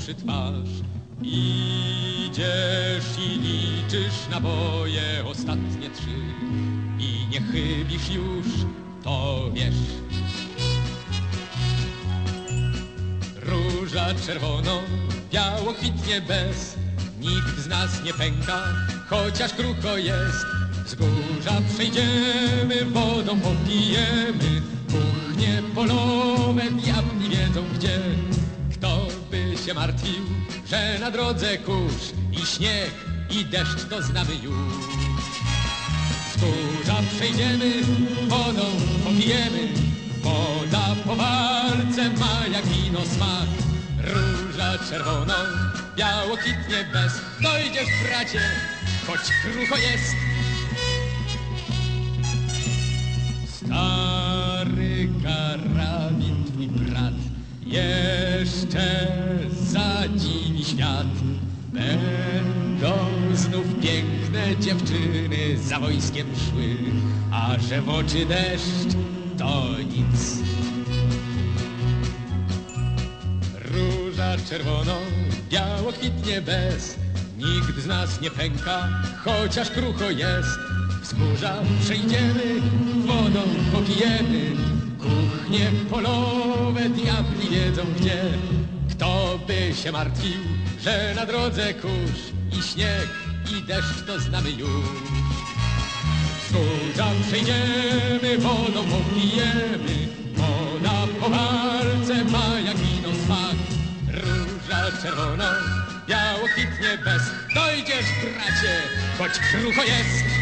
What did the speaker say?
uszy twarz. Idziesz i liczysz naboje ostatnie trzy i nie chybisz już, to wiesz. Róża czerwono, biało kwitnie bez, nikt z nas nie pęka, chociaż krucho jest. Wzgórza przejdziemy, wodą popijemy, kuchnie polowe, diabli gdzie. Kto by się martwił, że na drodze kurz i śnieg i deszcz to znamy już. Wzgórza przejdziemy, wodą popijemy, woda po walce ma jak wino smak. Róża czerwoną, biało kwitnie bez, dojdziesz bracie, choć krucho jest. Jeszcze zadziwi świat. Będą znów piękne dziewczyny za wojskiem szły, a że w oczy deszcz to nic. Róża czerwoną, biało kwitnie bez, nikt z nas nie pęka, chociaż krucho jest. Wzgórza przejdziemy, wodą popijemy, kuchnie polowe, diabli wiedzą gdzie. Kto by się martwił, że na drodze kurz i śnieg i deszcz to znamy już. Wzgórza przejdziemy, wodą popijemy, woda po walce ma jak smak. Róża czerwoną, biało kwitnie bez, dojdziesz bracie, choć krucho jest.